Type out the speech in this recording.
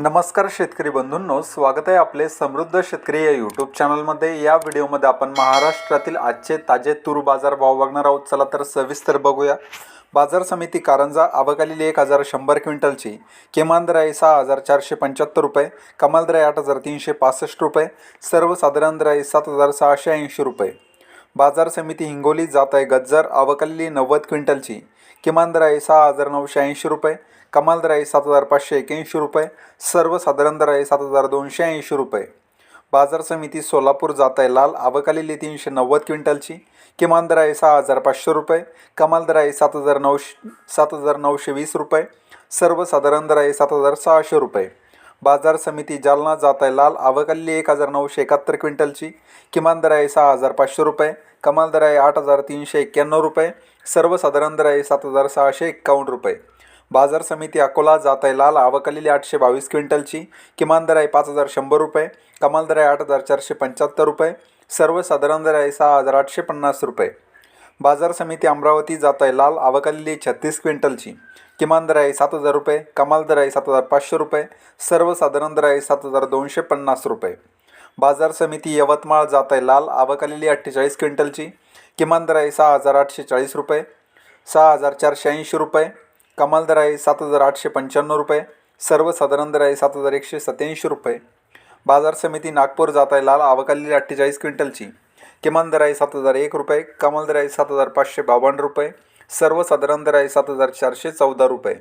नमस्कार शेतकरी बंधूंनो स्वागत आहे आपले समृद्ध शेतकरी या यूट्यूब चॅनलमध्ये या व्हिडिओमध्ये आपण महाराष्ट्रातील आजचे ताजे तूर बाजार भाव बघणार आहोत. चला तर सविस्तर बघूया. बाजार समिती कारंजा आवक एक हजार शंभर क्विंटलची किमान दर आहे सहा हजार चारशे पंच्याहत्तर रुपये कमाल दर आहे आठ हजार तीनशे पासष्ट रुपये सर्वसाधारण दर आहे सात हजार सहाशे ऐंशी रुपये. बाजार समिती हिंगोली जात आहे. गज्जर आवकलेली नव्वद क्विंटलची. किमान दर आहे सहा हजार नऊशे ऐंशी रुपये. कमाल दर आहे सात हजार पाचशे एक्याऐंशी रुपये. सर्वसाधारण दर आहे सात हजार दोनशे ऐंशी रुपये. बाजार समिती सोलापूर जात आहे. लाल आवकलेली तीनशे नव्वद क्विंटलची. किमान दर आहे सहा हजार पाचशे रुपये. कमाल दर आहे सात हजार नऊशे सात हजार नऊशे वीस रुपये. सर्वसाधारण दर आहे सात हजार सहाशे रुपये. बाजार समिती जालना जात आहे लाल आवकल्ली एक हजार नऊशे एकाहत्तर क्विंटलची. किमान दर आहे सहा हजार पाचशे रुपये. कमाल दर आहे आठ हजार तीनशे एक्क्याण्णव रुपये. सर्वसाधारण दर आहे सात हजार सहाशे एक्कावन्न रुपये. बाजार समिती अकोला जात आहे लाल आवकलेली आठशे बावीस क्विंटलची. किमान दर आहे पाच हजार शंभर रुपये. कमाल दर आहे आठ हजार चारशे पंच्याहत्तर रुपये. सर्वसाधारण दर आहे सहा हजार आठशे पन्नास रुपये. बाजार समिती अमरावती जात आहे लाल आवकालेली छत्तीस क्विंटलची. किमान दर आहे सात हजार रुपये कमाल दर आहे सात हजार पाचशे रुपये सर्वसाधारण दर आहे सात हजार दोनशे पन्नास रुपये. बाजार समिती यवतमाळ जात आहे लाल आवकालेली अठ्ठेचाळीस क्विंटलची. किमान दर आहे सहा हजार आठशे चाळीस रुपये सहा हजार चारशे ऐंशी रुपये कमाल दर आहे सात हजार आठशे पंच्याण्णव रुपये सर्वसाधारण दर आहे सात हजार एकशे सत्याऐंशी रुपये. बाजार समिती नागपूर जात आहे लाल आवकलेली अठ्ठेचाळीस क्विंटलची. किमान दर आहे सात हजार एक रुपये कमाल दर आहे सात हजार पाचशे बावन्न रुपये सर्वसाधारण दर आहे सात हजार चारशे चौदा रुपये.